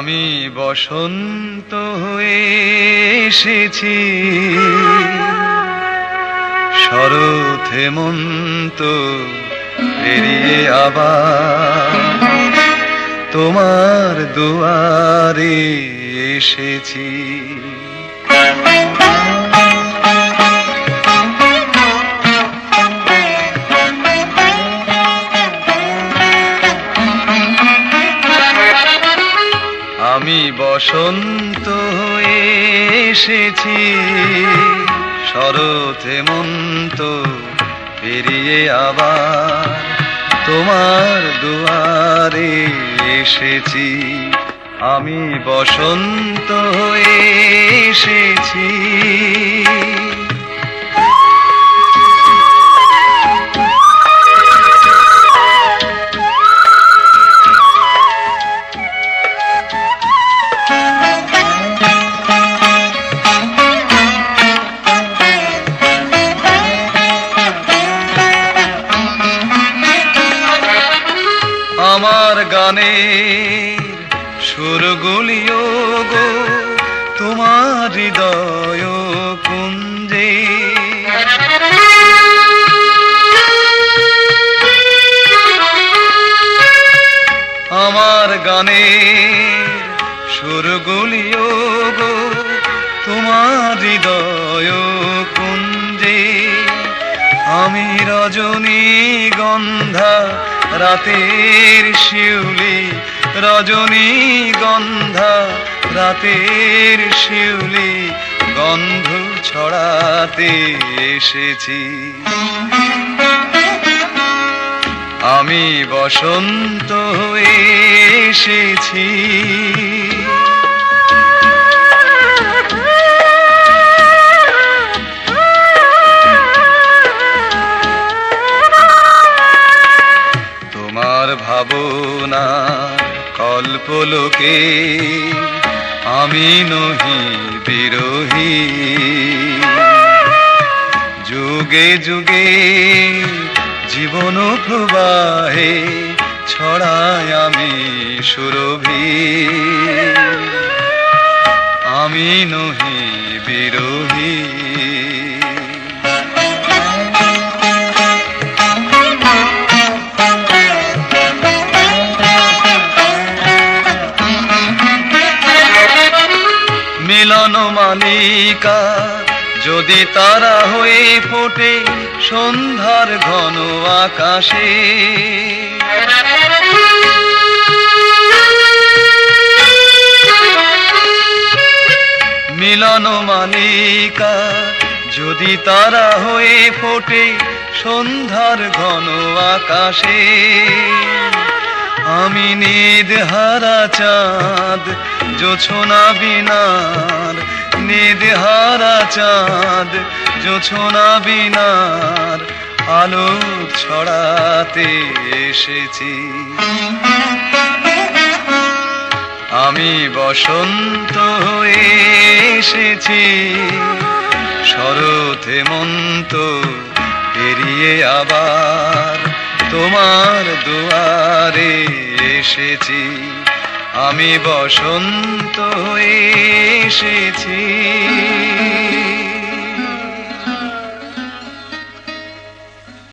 আমি বসন্ত হয়ে এসেছি। শরৎ হেমন্ত পেরিয়ে আবার তোমার দুয়ারে এসেছি। বসন্ত হয়ে এসেছি। শরৎ হেমন্ত পেরিয়ে আবার তোমার দুয়ারে এসেছি। আমি বসন্ত হয়ে আমার গানের সুরগুলিও গো, তোমার হৃদয় কুঞ্জে। আমার গানের সুরগুলিও গো, তোমার হৃদয় কুঞ্জে। আমি রজনী গন্ধা রাতের শিউলি রজনী গন্ধা রাতের শিউলি গন্ধ ছড়াতে এসেছি। আমি বসন্ত এসেছি। কল্পলোকে আমি নহি বিরোহী। যুগে যুগে জীবন প্রবাহে ছড়ায় আমি সুরভি। আমি নহি বিরোহী। মালিকা, যদি তারা হয়ে ফোটে সন্ধ্যার ঘন আকাশে। মিলন মালিকা, যদি তারা হয়ে ফোটে সন্ধ্যার ঘন আকাশে। আমি নিদ হারা চাঁদ জোছনা বিনার নিদ হারা চাঁদ জোছনা বিনার আলো ছড়াতে এসেছি। আমি বসন্ত হয়ে এসেছি, শরৎ হেমন্ত পেরিয়ে আবার তোমার দুয়ারে এসেছি। আমি বসন্ত হয়ে এসেছি।